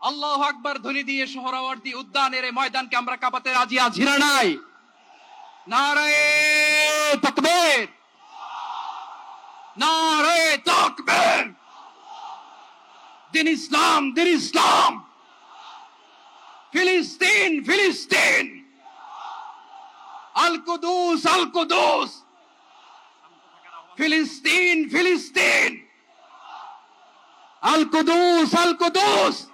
আল্লাহ আকবার ধ্বনি দিয়ে সোহরাওয়ার্দী উদ্যানের ময়দানকে আমরা কাঁপাতে রাজি আছি না নাই। নারায়ে তাকবীর। দিন ইসলাম দিন ইসলাম। ফিলিস্তিন ফিলিস্তিন। আল কুদুস আল কুদুস। ফিলিস্তিন ফিলিস্তিন। আল কুদুস আল Quddus.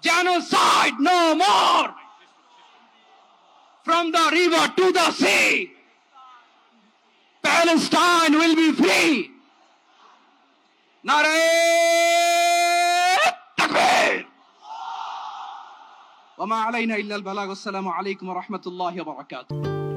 genocide no more. From the river to the sea, Palestine will be free. Nare Takbir. وما علينا إلا البلاغ والسلام عليكم ورحمة الله وبركاته